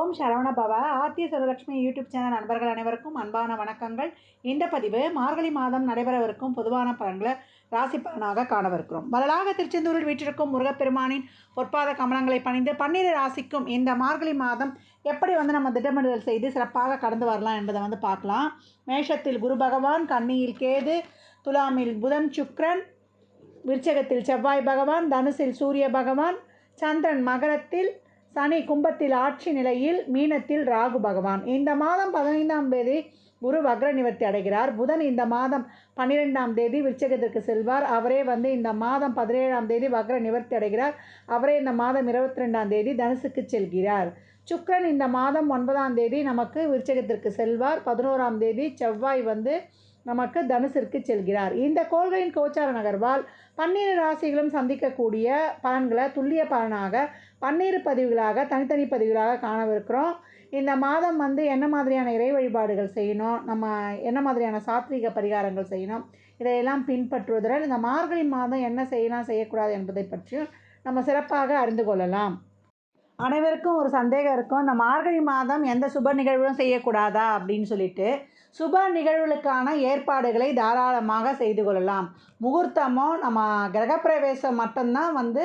ஓம் சரவண பவ. ஆத்திய சரலட்சுமி YouTube channel நண்பர்கள் அனைவருக்கும் அன்பான வணக்கங்கள். இந்த பதிவு மார்கழி மாதம் நடைபெறவிருக்கும் பொதுவான பலன்களை ராசி பலனாக காணவிருக்கிறோம். வரலாக திருச்செந்தூரில் வீற்றிருக்கும் முருகப்பெருமானின் பொற்பாத கமலங்களை பணிந்து பன்னிரு ராசிக்கும் இந்த மார்கழி மாதம் எப்படி வந்து நம்ம திட்டமிடுதல் செய்து சிறப்பாக கடந்து வரலாம் என்பதை வந்து பார்க்கலாம். மேஷத்தில் குரு பகவான் கன்னியில் கேது துலாமில் புதன் சுக்ரன் விருச்சகத்தில் செவ்வாய் பகவான் தனுசில் சூரிய பகவான் சந்திரன் மகரத்தில் சனி கும்பத்தில் ஆட்சி நிலையில் மீனத்தில் ராகு பகவான். இந்த மாதம் பதினைந்தாம் தேதி குரு வக்ர நிவர்த்தி அடைகிறார். புதன் இந்த மாதம் பன்னிரெண்டாம் தேதி விருச்சகத்திற்கு செல்வார். அவரே வந்து இந்த மாதம் பதினேழாம் தேதி வக்ர நிவர்த்தி அடைகிறார். அவரே இந்த மாதம் இருபத்தி ரெண்டாம் தேதி தனுசுக்கு செல்கிறார். சுக்ரன் இந்த மாதம் ஒன்பதாம் தேதி நமக்கு விருச்சகத்திற்கு செல்வார். பதினோராம் தேதி செவ்வாய் வந்து நமக்கு தனுசிற்கு செல்கிறார். இந்த கோள்களின் கோச்சார நகர்வால் பன்னிரு ராசிகளும் சந்திக்கக்கூடிய பலன்களை துல்லிய பலனாக பன்னிரு பதிவுகளாக தனித்தனி பதிவுகளாக காணவிருக்கிறோம். இந்த மாதம் வந்து என்ன மாதிரியான இறை வழிபாடுகள் செய்யணும்? நம்ம என்ன மாதிரியான சாத்வீக பரிகாரங்கள் செய்யணும்? இதையெல்லாம் பின்பற்றுவதுடன் இந்த மார்கழி மாதம் என்ன செய்யலாம் செய்யக்கூடாது என்பதை பற்றியும் நம்ம சிறப்பாக அறிந்து கொள்ளலாம். அனைவருக்கும் ஒரு சந்தேகம் இருக்கும். இந்த மார்கழி மாதம் எந்த சுப நிகழ்வும் செய்யக்கூடாதா? அப்படின்னு சொல்லிட்டு சுப நிகழ்வுகளுக்கான ஏற்பாடுகளை தாராளமாக செய்து கொள்ளலாம். முகூர்த்தமோ நம்ம கிரகப்பிரவேசம் மட்டும்தான் வந்து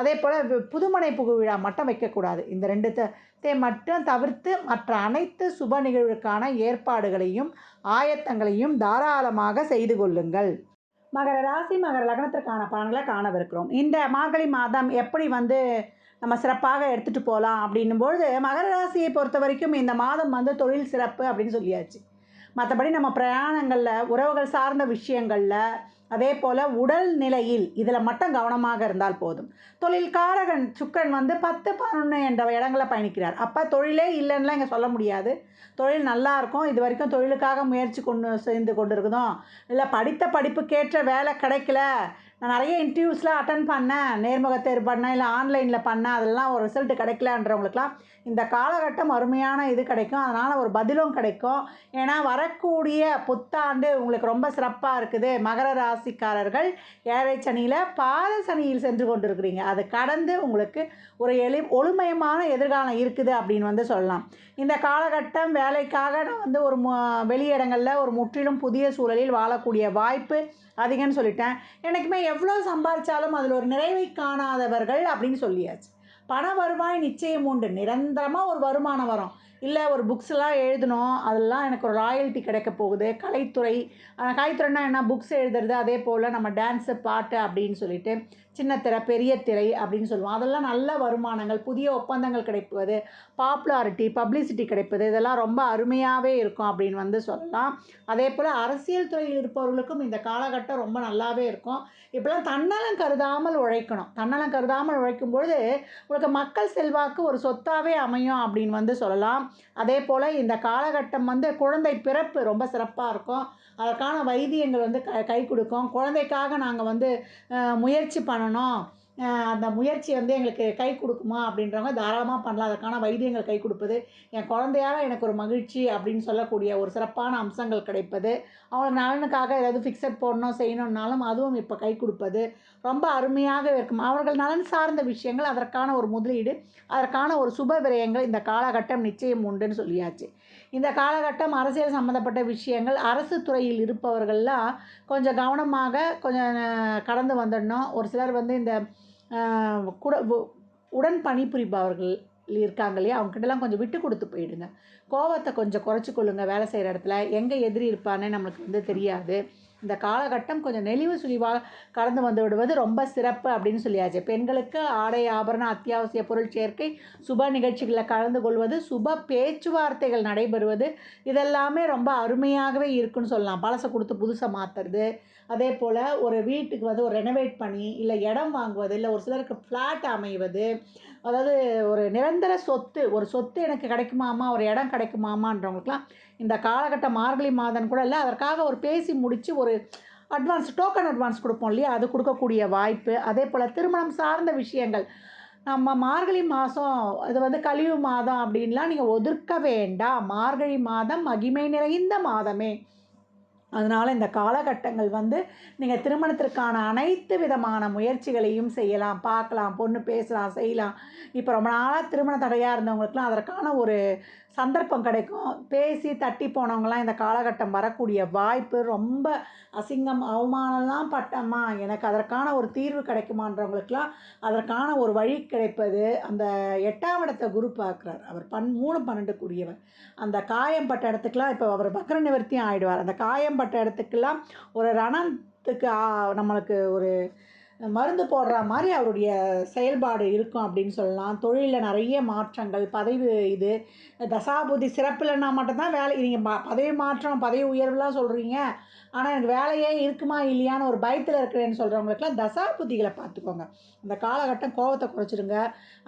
அதே போல் புதுமனை புகு விழா மட்டும் வைக்கக்கூடாது. இந்த ரெண்டு தே மட்டும் தவிர்த்து மற்ற அனைத்து சுப நிகழ்வுக்கான ஏற்பாடுகளையும் ஆயத்தங்களையும் தாராளமாக செய்து கொள்ளுங்கள். மகர ராசி மகர லக்னத்திற்கான பலன்களை காணவிருக்கிறோம். இந்த மார்கழி மாதம் எப்படி வந்து நம்ம சிறப்பாக எடுத்துகிட்டு போகலாம் அப்படின்னும்பொழுது மகர ராசியை பொறுத்த வரைக்கும் இந்த மாதம் வந்து தொழில் சிறப்பு அப்படின்னு சொல்லியாச்சு. மற்றபடி நம்ம பிரயாணங்களில் உறவுகள் சார்ந்த விஷயங்களில் அதே போல் உடல் நிலையில் இதில் மட்டும் கவனமாக இருந்தால் போதும். தொழில் காரகன் சுக்கரன் வந்து பத்து பதினொன்று என்ற இடங்களை பயணிக்கிறார். அப்போ தொழிலே இல்லைன்னுலாம் இங்கே சொல்ல முடியாது. தொழில் நல்லா இருக்கும். இது வரைக்கும் தொழிலுக்காக முயற்சி கொண்டு செய்து கொண்டு இருக்குதோம் இல்லை படித்த படிப்புக்கேற்ற வேலை கிடைக்கல. நான் நிறைய இன்டர்வியூஸ்லாம் அட்டன் பண்ணேன். நேர்முக தேர்வு பண்ணேன் இல்லை ஆன்லைனில் பண்ணேன். அதெல்லாம் ஒரு ரிசல்ட் கிடைக்கலன்றவங்களுக்குலாம் இந்த காலகட்டம் அருமையான இது கிடைக்கும். அதனால் ஒரு பதிலும் கிடைக்கும். ஏன்னா வரக்கூடிய புத்தாண்டு உங்களுக்கு ரொம்ப சிறப்பாக இருக்குது. மகர ராசிக்காரர்கள் ஏழை சனியில் பாத சனியில் சென்று கொண்டிருக்கிறீங்க. அது அதை கடந்து உங்களுக்கு ஒரு எளி ஒளிமயமான எதிர்காலம் இருக்குது அப்படின்னு வந்து சொல்லலாம். இந்த காலகட்டம் வேலைக்காக நான் வந்து ஒரு மு வெளியிடங்களில் ஒரு முற்றிலும் புதிய சூழலில் வாழக்கூடிய வாய்ப்பு அதிகம்னு சொல்லிட்டேன். எனக்குமே எவ்வளோ சம்பாதிச்சாலும் அதில் ஒரு நிறைவை காணாதவர்கள் அப்படின்னு சொல்லியாச்சு. பண வருவாய் நிச்சயம் உண்டு. நிரந்தரமாக ஒரு வருமானம் வரும். இல்லை ஒரு புக்ஸ்லாம் எழுதணும். அதெல்லாம் எனக்கு ஒரு ராயல்ட்டி கிடைக்க போகுது. கலைத்துறை கலைத்துறைனா என்ன? புக்ஸ் எழுதுறது அதே போல் நம்ம டான்ஸு பாட்டு அப்படின்னு சொல்லிட்டு சின்ன திரை பெரிய திரை அப்படின்னு சொல்லுவோம். அதெல்லாம் நல்ல வருமானங்கள் புதிய ஒப்பந்தங்கள் கிடைப்பது பாப்புலாரிட்டி பப்ளிசிட்டி கிடைப்பது இதெல்லாம் ரொம்ப அருமையாகவே இருக்கும் அப்படின்னு வந்து சொல்லலாம். அதே போல் அரசியல் துறையில் இருப்பவர்களுக்கும் இந்த காலகட்டம் ரொம்ப நல்லாவே இருக்கும். இப்போலாம் தன்னலம் கருதாமல் உழைக்கணும். தன்னலம் கருதாமல் உழைக்கும் பொழுது உங்களுக்கு மக்கள் செல்வாக்கு ஒரு சொத்தாகவே அமையும் அப்படின்னு வந்து சொல்லலாம். அதே போல் இந்த காலகட்டம் வந்து குழந்தை பிறப்பு ரொம்ப சிறப்பாக இருக்கும். அதற்கான வைத்தியங்கள் வந்து க கை கொடுக்கும். குழந்தைக்காக நாங்கள் வந்து முயற்சி பண்ணணும். அந்த முயற்சி வந்து எங்களுக்கு கை கொடுக்குமா அப்படின்றவங்க தாராளமாக பண்ணலாம். அதற்கான வைத்தியங்கள் கை கொடுப்பது என் குழந்தையால் எனக்கு ஒரு மகிழ்ச்சி அப்படின்னு சொல்லக்கூடிய ஒரு சிறப்பான அம்சங்கள் கிடைப்பது. அவங்க நலனுக்காக ஏதாவது ஃபிக்ஸட் போடணும் செய்யணுன்னாலும் அதுவும் இப்போ கை கொடுப்பது. ரொம்ப அருமையாக இருக்கும். அவர்கள் நலன் சார்ந்த விஷயங்கள் அதற்கான ஒரு முதலீடு அதற்கான ஒரு சுப விரயங்கள் இந்த காலகட்டம் நிச்சயம் உண்டுன்னு சொல்லியாச்சு. இந்த காலகட்டம் அரசியல் சம்மந்தப்பட்ட விஷயங்கள் அரசு துறையில் இருப்பவர்கள்லாம் கொஞ்சம் கவனமாக கொஞ்சம் கடந்து வந்துடணும். ஒரு சிலர் வந்து இந்த கூட உடன் பணிபுரிபவர்கள் இருக்காங்க இல்லையா? அவங்ககிட்டலாம் கொஞ்சம் விட்டு கொடுத்து போயிடுங்க. கோவத்தை கொஞ்சம் குறைச்சிக்கொள்ளுங்க வேலை செய்கிற இடத்துல. எங்கே எதிரி இருப்பான்னு நம்மளுக்கு வந்து தெரியாது. இந்த காலகட்டம் கொஞ்சம் நெளிவு சுழிவாக கடந்து வந்து விடுவது ரொம்ப சிறப்பு அப்படின்னு சொல்லியாச்சு. பெண்களுக்கு ஆடை ஆபரண அத்தியாவசிய பொருள் சேர்க்கை சுப நிகழ்ச்சிகளில் கலந்து கொள்வது சுப பேச்சுவார்த்தைகள் நடைபெறுவது இதெல்லாமே ரொம்ப அருமையாகவே இருக்குன்னு சொல்லலாம். பழசை கொடுத்து புதுசை மாற்றுறது அதே போல் ஒரு வீட்டுக்கு வந்து ஒரு ரெனோவேட் பண்ணி இல்லை இடம் வாங்குவது இல்லை ஒரு சிலருக்கு ஃப்ளாட் அமைவது அதாவது ஒரு நிரந்தர சொத்து ஒரு சொத்து எனக்கு கிடைக்குமாமா ஒரு இடம் கிடைக்குமாமான்றவங்களுக்குலாம் இந்த காலகட்டம் மார்கழி மாதம் கூட இல்லை அதற்காக ஒரு பேசி முடித்து ஒரு அட்வான்ஸ் டோக்கன் அட்வான்ஸ் கொடுப்போம் இல்லையா? அது கொடுக்கக்கூடிய வாய்ப்பு. அதே போல் திருமணம் சார்ந்த விஷயங்கள். நம்ம மார்கழி மாதம் அது வந்து கழிவு மாதம் அப்படின்லாம் நீங்கள் ஒதுக்க வேண்டாம். மார்கழி மாதம் மகிமை நிறைந்த மாதமே. அதனால் இந்த காலகட்டங்கள் வந்து நீங்கள் திருமணத்திற்கான அனைத்து விதமான முயற்சிகளையும் செய்யலாம் பார்க்கலாம் பொண்ணு பேசலாம் செய்யலாம். இப்போ ரொம்ப நாளாக திருமண தடையாக இருந்தவங்களுக்குலாம் அதற்கான ஒரு சந்தர்ப்பம் கிடைக்கும். பேசி தட்டி போனவங்களாம் இந்த காலகட்டம் வரக்கூடிய வாய்ப்பு ரொம்ப அசிங்கம் அவமானம்லாம் பட்டம்மா. எனக்கு அதற்கான ஒரு தீர்வு கிடைக்குமான்றவங்களுக்குலாம் அதற்கான ஒரு வழி கிடைப்பது அந்த எட்டாம் இடத்தை குரு பார்க்குறார். அவர் பன் மூணு பன்னெண்டுக்குரியவர். அந்த காயம் பட்ட இடத்துக்குலாம் இப்போ அவர் பக்ர நிவர்த்தியும் ஆயிடுவார். அந்த காயம் பட்ட இடத்துக்கெல்லாம் ஒரு ரணத்துக்கு நம்மளுக்கு ஒரு மருந்து போடுற மாதிரி அவருடைய செயல்பாடு இருக்கும் அப்படின்னு சொல்லலாம். தொழிலில் நிறைய மாற்றங்கள் பதவி இது தசாபுதி சிறப்பில்லைன்னா மட்டும்தான் வேலை நீங்கள் ப பதவி மாற்றம் பதவி உயர்வுலாம் சொல்கிறீங்க ஆனால் எனக்கு வேலையே இருக்குமா இல்லையான்னு ஒரு பயத்தில் இருக்கிறேன்னு சொல்கிறவங்களுக்குலாம் தசா புத்திகளை பார்த்துக்கோங்க. அந்த காலகட்டம் கோபத்தை குறைச்சிடுங்க.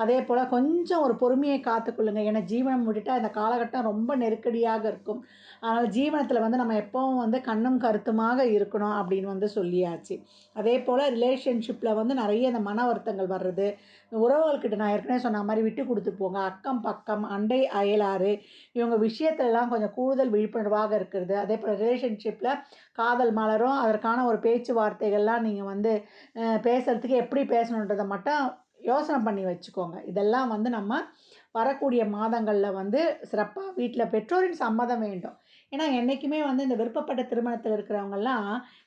அதே போல் கொஞ்சம் ஒரு பொறுமையை காத்துக்கொள்ளுங்க. ஏன்னா ஜீவனம் விட்டுட்டா இந்த காலகட்டம் ரொம்ப நெருக்கடியாக இருக்கும். அதனால் ஜீவனத்தில் வந்து நம்ம எப்போவும் வந்து கண்ணும் கருத்துமாக இருக்கணும் அப்படின்னு வந்து சொல்லியாச்சு. அதே போல் ரிலேஷன்ஷிப்பில் வந்து நிறைய இந்த மன வருத்தங்கள் வர்றது உறவுகள்கிட்ட நான் ஏற்கனவே சொன்ன மாதிரி விட்டு கொடுத்து போங்க. அக்கம் பக்கம் அண்டை அயலாறு இவங்க விஷயத்துலலாம் கொஞ்சம் கூடுதல் விழிப்புணர்வாக இருக்கிறது. அதே போல் ரிலேஷன்ஷிப்பில் காதல் மலரும். அதற்கான ஒரு பேச்சுவார்த்தைகள்லாம் நீங்கள் வந்து பேசுகிறதுக்கு எப்படி பேசணுன்றதை மட்டும் யோசனை பண்ணி வச்சுக்கோங்க. இதெல்லாம் வந்து நம்ம வரக்கூடிய மாதங்களில் வந்து சிறப்பாக வீட்டில் பெற்றோரின் சம்மதம் வேண்டும். ஏன்னா என்றைக்குமே வந்து இந்த விருப்பப்பட்ட திருமணத்தில் இருக்கிறவங்கெல்லாம்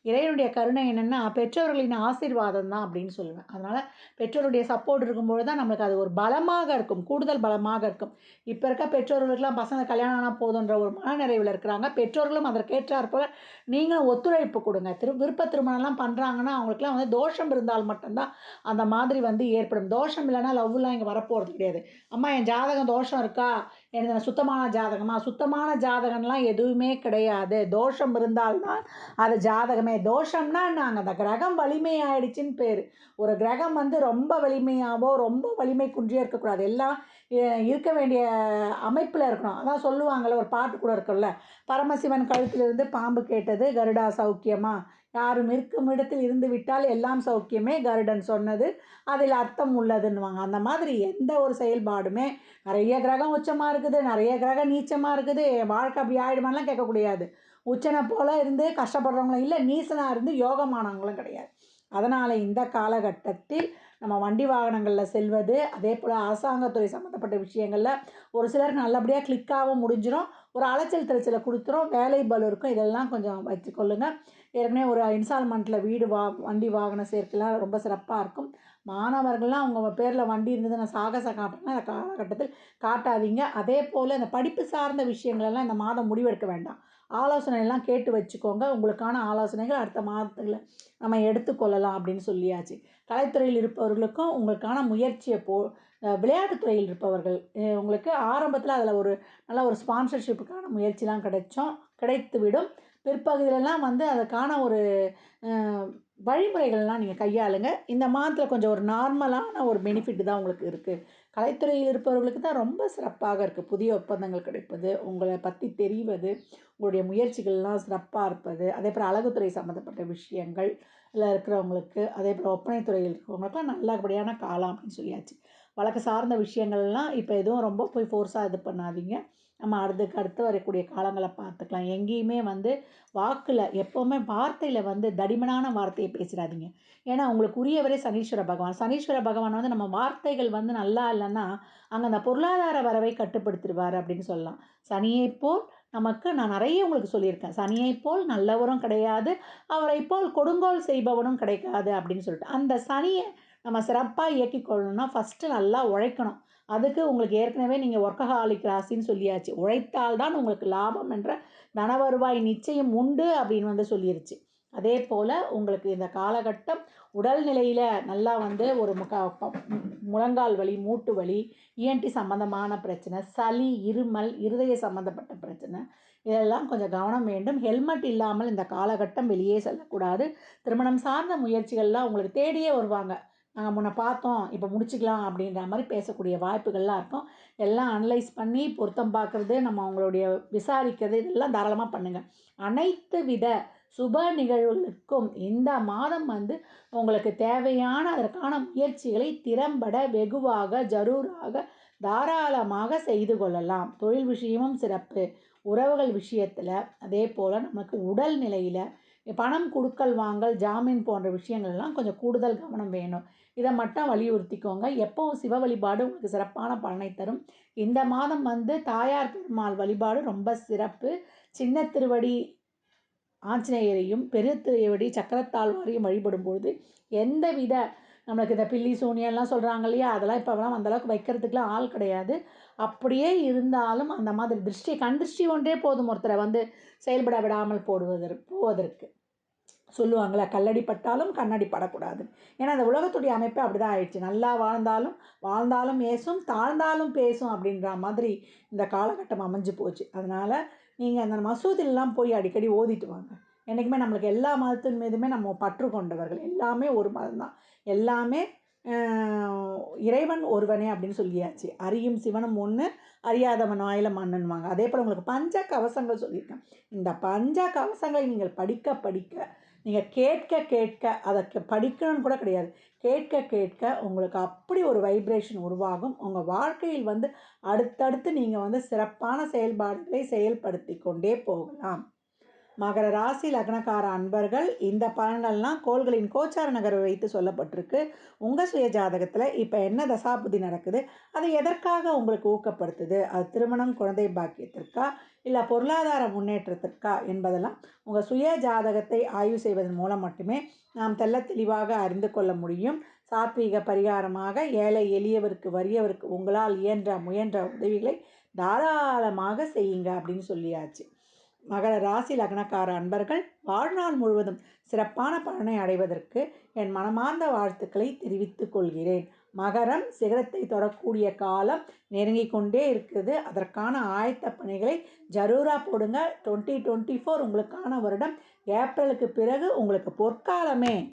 இறைவனுடைய கருணை என்னென்னா பெற்றோர்களின் ஆசீர்வாதம் தான் அப்படின்னு சொல்லுவேன். அதனால் பெற்றோருடைய சப்போர்ட் இருக்கும்பொழுது தான் நம்மளுக்கு அது ஒரு பலமாக இருக்கும். கூடுதல் பலமாக இருக்கும். இப்போ இருக்க பெற்றோர்களுக்கெல்லாம் பசங்க கல்யாணம் ஆனால் போதுன்ற ஒரு மனநிறைவில் இருக்கிறாங்க. பெற்றோர்களும் அதற்கேற்றாற் போல் நீங்களும் ஒத்துழைப்பு கொடுங்க. திரு விருப்ப திருமணம்லாம் பண்ணுறாங்கன்னா அவங்களுக்குலாம் வந்து தோஷம் இருந்தால் மட்டும்தான் அந்த மாதிரி வந்து ஏற்படும். தோஷம் இல்லைன்னா லவ்லாம் இங்கே வரப்போகிறது கிடையாது. அம்மா என் ஜாதகம் தோஷம் இருக்கா? எனக்கு சுத்தமான ஜாதகமா? சுத்தமான ஜாதகம்லாம் எதுவுமே கிடையாது. தோஷம் இருந்தால்தான் அது ஜாதகமே. தோஷம்னா நாங்கள் அந்த கிரகம் வலிமையாயிடுச்சின்னு பேர். ஒரு கிரகம் வந்து ரொம்ப வலிமையாகவோ ரொம்ப வலிமை குன்றியோ இருக்கக்கூடாது. எல்லாம் இருக்க வேண்டிய அமைப்பில் இருக்கணும். அதான் சொல்லுவாங்கள்ல ஒரு பாட்டு கூட இருக்குல்ல பரமசிவன் கழுத்திலிருந்து பாம்பு கேட்டது கருடா சௌக்கியமா? யாரும் இருக்கும் இடத்தில் இருந்து விட்டால் எல்லாம் சௌக்கியமே கருடன் சொன்னது. அதில் அர்த்தம் உள்ளதுன்னுவாங்க. அந்த மாதிரி எந்த ஒரு செயல்பாடுமே நிறைய கிரகம் உச்சமாக இருக்குது நிறைய கிரகம் நீச்சமாக இருக்குது. வாழ்க்கை அப்படி ஆகிடுமான்லாம் கேட்கக்கூடாது உச்சனை போல இருந்து கஷ்டப்படுறவங்களும் இல்லை நீசனாக இருந்து யோகமானவங்களும் கிடையாது. அதனால் இந்த காலகட்டத்தில் நம்ம வண்டி வாகனங்களில் செல்வது அதே போல் அரசாங்கத்துறை சம்மந்தப்பட்ட விஷயங்களில் ஒரு சிலருக்கு நல்லபடியாக கிளிக்காகவும் முடிஞ்சிடும் ஒரு அலைச்சல் திருச்சலை கொடுத்துரும். வேலை பலு இருக்கும் இதெல்லாம் கொஞ்சம் வச்சுக்கொள்ளுங்கள் ஏற்கனவே ஒரு இன்ஸ்டால்மெண்ட்டில் வீடு வா வண்டி வாகன சேர்க்கைலாம் ரொம்ப சிறப்பாக இருக்கும். மாணவர்கள்லாம் அவங்க பேரில் வண்டி இருந்ததுன்னா சாகசம் காட்டுறேன்னா அந்த காலகட்டத்தில் காட்டாதீங்க. அதே போல் இந்த படிப்பு சார்ந்த விஷயங்களெல்லாம் இந்த மாதம் முடிவெடுக்க வேண்டாம். ஆலோசனை எல்லாம் கேட்டு வச்சுக்கோங்க. உங்களுக்கான ஆலோசனைகள் அடுத்த மாதத்தில் நம்ம எடுத்துக்கொள்ளலாம் அப்படின்னு சொல்லியாச்சு. கலைத்துறையில் இருப்பவர்களுக்கும் உங்களுக்கான முயற்சியை போ விளையாட்டுத்துறையில் இருப்பவர்கள் உங்களுக்கு ஆரம்பத்தில் அதில் ஒரு நல்ல ஒரு ஸ்பான்சர்ஷிப்புக்கான முயற்சிலாம் கிடைச்சோம் கிடைத்துவிடும். பிற்பகுதியிலலாம் வந்து அதற்கான ஒரு வழிமுறைகள்லாம் நீங்கள் கையாளுங்க. இந்த மாதத்தில் கொஞ்சம் ஒரு நார்மலான ஒரு பெனிஃபிட் தான் உங்களுக்கு இருக்குது கலைத்துறையில் இருப்பவர்களுக்கு தான் ரொம்ப சிறப்பாக இருக்குது புதிய ஒப்பந்தங்கள் கிடைப்பது உங்களை பற்றி தெரிவது உங்களுடைய முயற்சிகள்லாம் சிறப்பாக இருப்பது அதேபோல் அழகுத்துறை சம்மந்தப்பட்ட விஷயங்கள் இதில் இருக்கிறவங்களுக்கு அதே போல் ஒப்பனைத் இருக்கிறவங்களுக்குலாம் நல்லபடியான காலம் அப்படின்னு சொல்லியாச்சு. வழக்கு சார்ந்த விஷயங்கள்லாம் இப்போ எதுவும் ரொம்ப போய் ஃபோர்ஸாக இது பண்ணாதீங்க. நம்ம அடுத்துக்கு அடுத்து வரக்கூடிய காலங்களை பார்த்துக்கலாம். எங்கேயுமே வந்து வாக்கில் எப்போவுமே வார்த்தையில் வந்து தடிமனான வார்த்தையை பேசிடாதீங்க. ஏன்னா உங்களுக்கு உரியவரே சனீஸ்வர பகவான். சனீஸ்வர பகவான் வந்து நம்ம வார்த்தைகள் வந்து நல்லா இல்லைன்னா அங்கே அந்த பொருளாதார வரவை கட்டுப்படுத்திடுவார் அப்படின்னு சொல்லலாம். சனியை போல் நமக்கு நான் நிறைய உங்களுக்கு சொல்லியிருக்கேன். சனியை போல் நல்லவரும் கிடையாது அவரைப் போல் கொடுங்கோல் செய்பவனும் கிடைக்காது அப்படின்னு சொல்லிட்டு. அந்த சனியை நம்ம சிறப்பாக இயக்கிக் கொள்ளணும்னா ஃபஸ்ட்டு நல்லா உழைக்கணும். அதுக்கு உங்களுக்கு ஏற்கனவே நீங்கள் ஒர்க்கஹாலிக் ராசின்னு சொல்லியாச்சு. உழைத்தால் தான் உங்களுக்கு லாபம் என்ற தன வருவாய் நிச்சயம் உண்டு அப்படின்னு வந்து சொல்லிருச்சு. அதே போல் உங்களுக்கு இந்த காலகட்டம் உடல்நிலையில் நல்லா வந்து ஒரு முக முழங்கால் வலி மூட்டு வலி இஎன்டி சம்மந்தமான பிரச்சனை சளி இருமல் இருதய சம்மந்தப்பட்ட பிரச்சனை இதெல்லாம் கொஞ்சம் கவனம் வேண்டும். ஹெல்மெட் இல்லாமல் இந்த காலகட்டம் வெளியே செல்லக்கூடாது. திருமணம் சார்ந்த முயற்சிகள்லாம் உங்களுக்கு தேடியே வருவாங்க. நாங்கள் முன்ன பார்த்தோம் இப்போ முடிச்சுக்கலாம் அப்படின்ற மாதிரி பேசக்கூடிய வாய்ப்புகள்லாம் இருக்கும். எல்லாம் அனலைஸ் பண்ணி பொருத்தம் பார்க்குறது நம்ம அவங்களுடைய விசாரிக்கிறது இதெல்லாம் தாராளமாக பண்ணுங்கள் அனைத்து வித சுப நிகழ்வுகளுக்கும் இந்த மாதம் வந்து உங்களுக்கு தேவையான அதற்கான முயற்சிகளை திறம்பட வெகுவாக ஜரூராக தாராளமாக செய்து கொள்ளலாம். தொழில் விஷயமும் சிறப்பு. உறவுகள் விஷயத்தில் அதே போல் நமக்கு உடல் நிலையில் பணம் கொடுக்கல் வாங்கல் ஜாமீன் போன்ற விஷயங்கள்லாம் கொஞ்சம் கூடுதல் கவனம் வேணும். இதை மட்டும் வலியுறுத்திக்கோங்க. எப்போவும் சிவ வழிபாடு உங்களுக்கு சிறப்பான பலனை தரும். இந்த மாதம் வந்து தாயார் பெருமாள் வழிபாடு ரொம்ப சிறப்பு. சின்ன திருவடி ஆஞ்சநேயரையும் பெரிய திருவடி சக்கரத்தாழ்வாரையும் வழிபடும்பொழுது எந்தவித நம்மளுக்கு இந்த பில்லி சூனியெல்லாம் சொல்கிறாங்க இல்லையா? அதெல்லாம் இப்போலாம் அந்தளவுக்கு வைக்கிறதுக்குலாம் ஆள் கிடையாது. அப்படியே இருந்தாலும் அந்த மாதிரி திருஷ்டி கண் திருஷ்டி ஒன்றே போதும் ஒருத்தரை வந்து செயல்பட விடாமல் போடுவதற்கு போவதற்கு. சொல்லுவாங்களே கல்லடி பட்டாலும் கண்ணடி படக்கூடாது ஏன்னா அந்த உலகத்துடைய அமைப்பு அப்படி தான் ஆயிடுச்சு. நல்லா வாழ்ந்தாலும் வாழ்ந்தாலும் ஏசும் தாழ்ந்தாலும் பேசும் அப்படின்ற மாதிரி இந்த காலகட்டம் அமைஞ்சு போச்சு. அதனால் நீங்கள் அந்த மசூதிலெலாம் போய் அடிக்கடி ஓதிட்டு வாங்க. என்றைக்குமே நம்மளுக்கு எல்லா மதத்தின் மீதுமே நம்ம பற்று கொண்டவர்கள். எல்லாமே ஒரு மதம் தான் எல்லாமே இறைவன் ஒருவனே அப்படின்னு சொல்லியாச்சு. அறியும் சிவனும் ஒன்று அறியாதவன் வாயில மண்ணுன்னுவாங்க. அதே போல் உங்களுக்கு பஞ்ச கவசங்கள் சொல்லியிருக்கேன். இந்த பஞ்ச கவசங்களை நீங்கள் படிக்க படிக்க நீங்கள் கேட்க கேட்க அதை படிக்கணும்னு கூட கிடையாது. கேட்க கேட்க உங்களுக்கு அப்படி ஒரு வைப்ரேஷன் உருவாகும். உங்கள் வாழ்க்கையில் வந்து அடுத்தடுத்து நீங்கள் வந்து சிறப்பான செயல்பாடுகளை செயல்படுத்தி கொண்டே போகலாம். மகர ராசி லக்னக்கார அன்பர்கள் இந்த பலன்கள்லாம் கோள்களின் கோச்சார நகரை வைத்து சொல்லப்பட்டிருக்கு. உங்கள் சுய ஜாதகத்தில் இப்போ என்ன தசாபுதி நடக்குது? அது எதற்காக உங்களுக்கு ஊக்கப்படுத்துது? அது திருமணம் குழந்தை பாக்கியத்திற்கா? இல்லை பொருளாதார முன்னேற்றத்திற்கா? என்பதெல்லாம் உங்கள் சுய ஜாதகத்தை ஆய்வு செய்வதன் மூலம் மட்டுமே நாம் தெல்ல தெளிவாக அறிந்து கொள்ள முடியும். சாத்வீக பரிகாரமாக ஏழை எளியவருக்கு வறியவருக்கு உங்களால் இயன்ற முயன்ற உதவிகளை தாராளமாக செய்யுங்க அப்படின்னு சொல்லியாச்சு. மகர ராசி லக்னக்கார அன்பர்கள் வாழ்நாள் முழுவதும் சிறப்பான பலனை அடைவதற்கு என் மனமார்ந்த வாழ்த்துக்களை தெரிவித்துக் கொள்கிறேன். மகரம் சிகரத்தை தொடக்கூடிய காலம் நெருங்கிக் கொண்டே இருக்குது. அதற்கான ஆயத்த பணிகளை ஜரூரா போடுங்க. டுவெண்ட்டி டுவெண்ட்டி ஃபோர் உங்களுக்கான வருடம். ஏப்ரலுக்கு பிறகு உங்களுக்கு பொற்காலமே.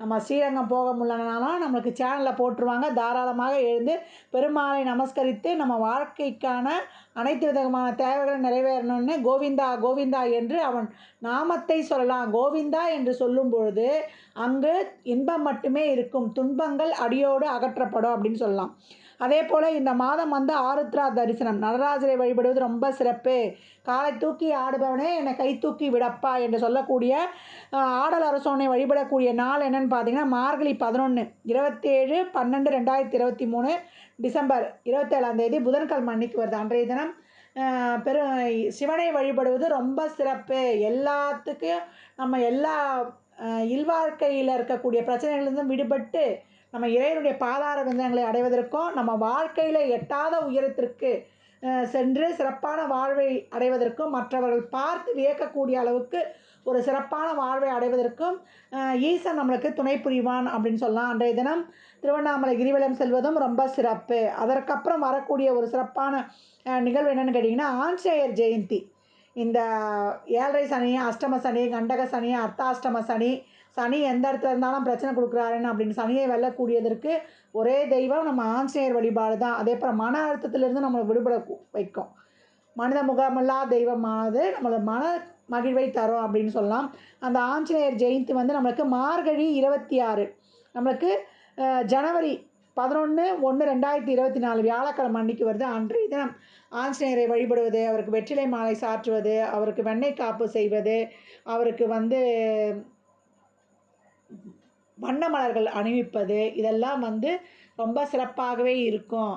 நம்ம ஸ்ரீரங்கம் போக முடியலனாலும் நம்மளுக்கு சேனலில் போட்டுருவாங்க. தாராளமாக எழுந்து பெருமாளை நமஸ்கரித்து நம்ம வாழ்க்கைக்கான அனைத்து விதமான தேவைகளை நிறைவேறணும்னு கோவிந்தா கோவிந்தா என்று அவன் நாமத்தை சொல்லலாம். கோவிந்தா என்று சொல்லும் பொழுது அங்கு இன்பம் மட்டுமே இருக்கும். துன்பங்கள் அடியோடு அகற்றப்படும் அப்படின்னு சொல்லலாம். அதே போல் இந்த மாதம் வந்து ஆருத்ரா தரிசனம். நடராஜரை வழிபடுவது ரொம்ப சிறப்பு. காலை தூக்கி ஆடுபவனே என்னை கை தூக்கி விடப்பா என்று சொல்லக்கூடிய ஆடல் அரசோனை வழிபடக்கூடிய நாள் என்னன்னு பார்த்தீங்கன்னா மார்கழி பதினொன்று இருபத்தேழு பன்னெண்டு ரெண்டாயிரத்தி இருபத்தி மூணு டிசம்பர் இருபத்தேழாம் தேதி புதன்கிழமை அன்னைக்கு வருது. அன்றைய தினம் பெரு சிவனை வழிபடுவது ரொம்ப சிறப்பு. எல்லாத்துக்கும் நம்ம எல்லா இல்வாழ்க்கையில் இருக்கக்கூடிய பிரச்சனைகளிலிருந்தும் விடுபட்டு நம்ம இறைவனுடைய பாதார விந்தங்களை அடைவதற்கும் நம்ம வாழ்க்கையில் எட்டாத உயரத்திற்கு சென்று சிறப்பான வாழ்வை அடைவதற்கும் மற்றவர்கள் பார்த்து வியக்கக்கூடிய அளவுக்கு ஒரு சிறப்பான வாழ்வை அடைவதற்கும் ஈசன் நம்மளுக்கு துணை புரிவான் அப்படின்னு சொல்லலாம். அன்றைய தினம் திருவண்ணாமலை கிரிவலம் செல்வதும் ரொம்ப சிறப்பு. அதற்கப்புறம் வரக்கூடிய ஒரு சிறப்பான நிகழ்வு என்னென்னு கேட்டிங்கன்னா ஆஞ்சநேயர் ஜெயந்தி. இந்த ஏழரை சனி அஷ்டம சனி கண்டக சனி அர்த்தாஷ்டம சனி சனி எந்த இடத்துல இருந்தாலும் பிரச்சனை கொடுக்குறாருன்னு அப்படின்னு சனியை வெல்லக்கூடியதற்கு ஒரே தெய்வம் நம்ம ஆஞ்சநேயர் வழிபாடு தான். அதே போல் மன அழுத்தத்திலிருந்து நம்மளை விடுபட வைக்கும். மனித முகமில்லா தெய்வமானது நம்மளை மன மகிழ்வை தரும் அப்படின்னு சொல்லலாம். அந்த ஆஞ்சநேயர் ஜெயந்தி வந்து நம்மளுக்கு மார்கழி இருபத்தி ஆறு. நம்மளுக்கு ஜனவரி பதினொன்று ஒன்று ரெண்டாயிரத்தி இருபத்தி நாலு வியாழக்கிழமை அன்னைக்கு வருது. அன்றைய தினம் ஆஞ்சநேயரை வழிபடுவது அவருக்கு வெற்றிலை மாலை சாற்றுவது அவருக்கு வெண்ணெய் காப்பு செய்வது அவருக்கு வந்து வண்ண மலர்கள் அணிவிப்பது இதெல்லாம் வந்து ரொம்ப சிறப்பாகவே இருக்கும்.